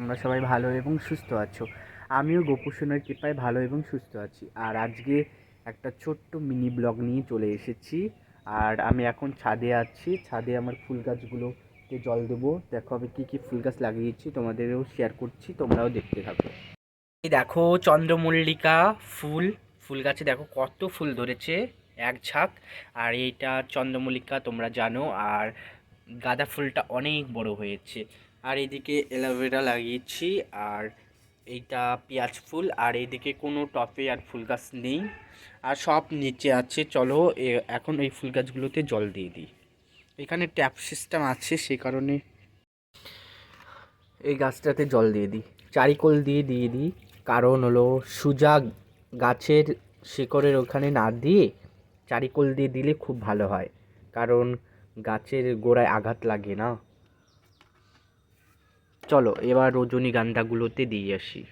তোমরা সবাই ভালো এবং সুস্থ আছো। আমিও গোপুসোনার কৃপায় ভালো এবং সুস্থ আছি। আর আজকে একটা ছোট্ট মিনি ব্লগ নিয়ে চলে এসেছি। আর আমি এখন ছাদে আছি। ছাদে আমার ফুল গাছগুলোতে জল দেবো। দেখো আমি কী কী ফুল গাছ লাগিয়েছি, তোমাদেরও শেয়ার করছি, তোমরাও দেখতে থাকো। দেখো চন্দ্রমল্লিকা ফুল। ফুল গাছে দেখো কত ফুল ধরেছে, এক ঝাঁক। আর এইটা চন্দ্রমল্লিকা তোমরা জানো। আর গাঁদা ফুলটা অনেক বড় হয়েছে। আর এদিকে অ্যালোভেরা লাগিয়েছি, আর এইটা পেঁয়াজ ফুল, আর এইদিকে কোনো টপে আর ফুল গাছ নেই। আর সব নিচে আছে, চলো এখন এই ফুল গাছগুলোতে জল দিয়ে দিই। এখানে ট্যাপ সিস্টেম আছে, সে কারণে এই গাছটাতে জল দিয়ে দিই। চারিকোল দিয়ে দিয়ে দিই, কারণ হলো সুজা গাছের শিকড়ের ওখানে না দিয়ে চারিকোল দিয়ে দিলে খুব ভালো হয়। কারণ গাছের গোড়ায় আঘাত লাগে না। চলো এবার রজনীগন্ধাগুলোতে দিয়ে আসি।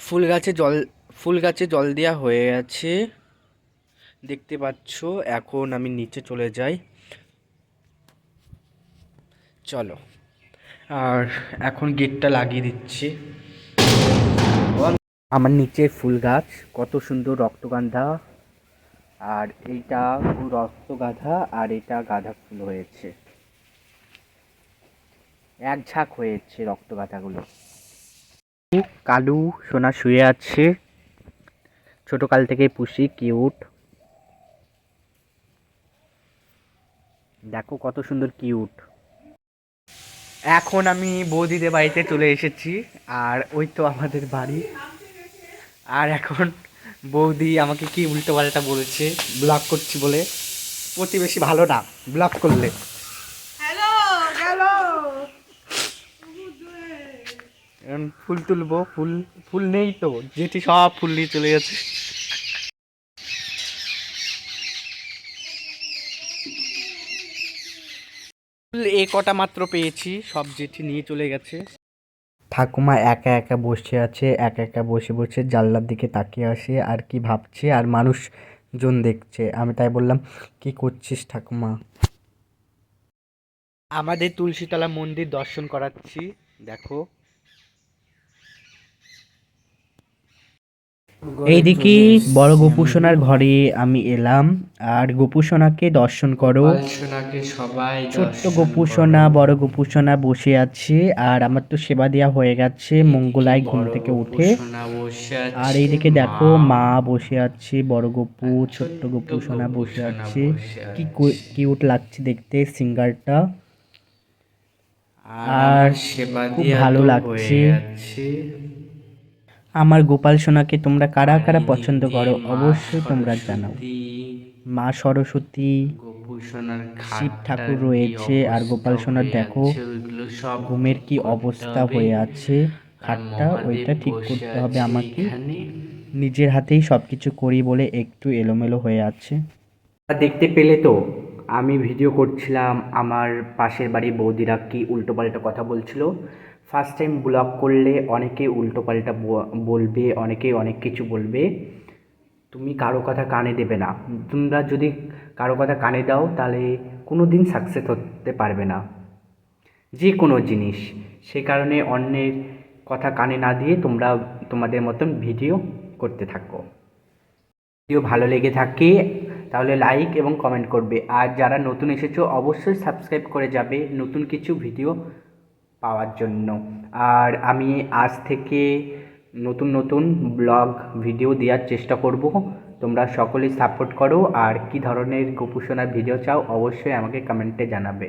ফুল গাছে জল ফুল গাছে জল দেওয়া হয়ে গেছে। দেখতে পাচ্ছ এখন আমি নিচে চলে যাই। চলো আর এখন গেটটা লাগিয়ে দিচ্ছি। আমার নিচে ফুল গাছ কত সুন্দর রক্তগান্ধা আর এইটা রক্তগাধা আর এটা গাঁদা ফুল হয়েছে। এক ঝাঁক হয়েছে রক্তগাঁথাগুলো। কালু সোনা শুয়ে আছে। ছোট কাল থেকে পুষি, কিউট। দেখো কত সুন্দর কিউট। এখন আমি বৌদিদের বাড়িতে চলে এসেছি, আর ওই তো আমাদের বাড়ি। আর এখন বৌদি আমাকে কি উল্টো পাল্টা বলেছে ব্লক করছি বলে। প্রতিবেশী ভালো না ব্লক করলে। এখন ফুল তুলবো ফুল ফুল নেই তো যেটি সব ফুল নিয়ে চলে গেছে। ফুল এ কটা মাত্র পেয়েছি সব জেঠি নিয়ে চলে গেছে। ঠাকুমা একা একা বসে আছে একা একা বসে বসে জানলার দিকে তাকিয়ে আসে আর কি ভাবছে আর মানুষজন দেখছে। আমি তাই বললাম কি করছিস ঠাকুমা? আমাদের তুলসীতলা মন্দির দর্শন করাচ্ছি দেখো। এইদিকে বড় গোপুসোনার ঘরে আমি এলাম আর গোপুসোনাকে দর্শন করো। সবাই ছোট্ট গোপুসোনা বড় গোপুসোনা বসে আছে আর আমার তো সেবা দেওয়া হয়ে গেছে মঙ্গলায় ঘুম থেকে উঠে। আর এইদিকে দেখো মা। বসে আছে বড় গপু ছোট্ট গপু সোনা বসে আছে। কি কিউট লাগছে দেখতে সিঙ্গারটা। আর সেবা ভালো লাগছে। আমার গোপাল সোনাকে তোমরা কারা কারা পছন্দ করো? অবশ্যই তোমরা জানাও। মা সরস্বতী সোনার শিব ঠাকুর রয়েছে আর গোপাল সোনার দেখো সব ঘুমের কি অবস্থা হয়ে আছে খাটটা ওইটা ঠিক করতে হবে আমাকে। নিজের হাতেই সব কিছু করি বলে একটু এলোমেলো হয়ে আছে। দেখতে পেলে তো আমি ভিডিও করছিলাম আমার পাশের বাড়ি বৌদিরা কি উল্টো উল্টোপাল্টা কথা বলছিল। ফার্স্ট টাইম ব্লগ করলে অনেকে উল্টোপাল্টা বলবে, অনেকে অনেক কিছু বলবে। তুমি কারও কথা কানে দেবে না। তোমরা যদি কারও কথা কানে দাও, তাহলে কোনো দিন সাকসেস হতে পারবে না। যে কোনো জিনিস। সে কারণে অন্যের কথা কানে না দিয়ে তোমরা তোমাদের মতন ভিডিও করতে থাকো। ভিডিও ভালো লেগে থাকে, তাহলে লাইক এবং কমেন্ট করবে। আর যারা নতুন এসেছ, অবশ্যই সাবস্ক্রাইব করে যাবে। নতুন কিছু ভিডিও পাওয়ার জন্য। আর আমি আজ থেকে নতুন নতুন ব্লগ, ভিডিও দেওয়ার চেষ্টা করব। তোমরা সকলেই সাপোর্ট করো। আর কি ধরনের গোপুসোনার ভিডিও চাও, অবশ্যই আমাকে কমেন্টে জানাবে।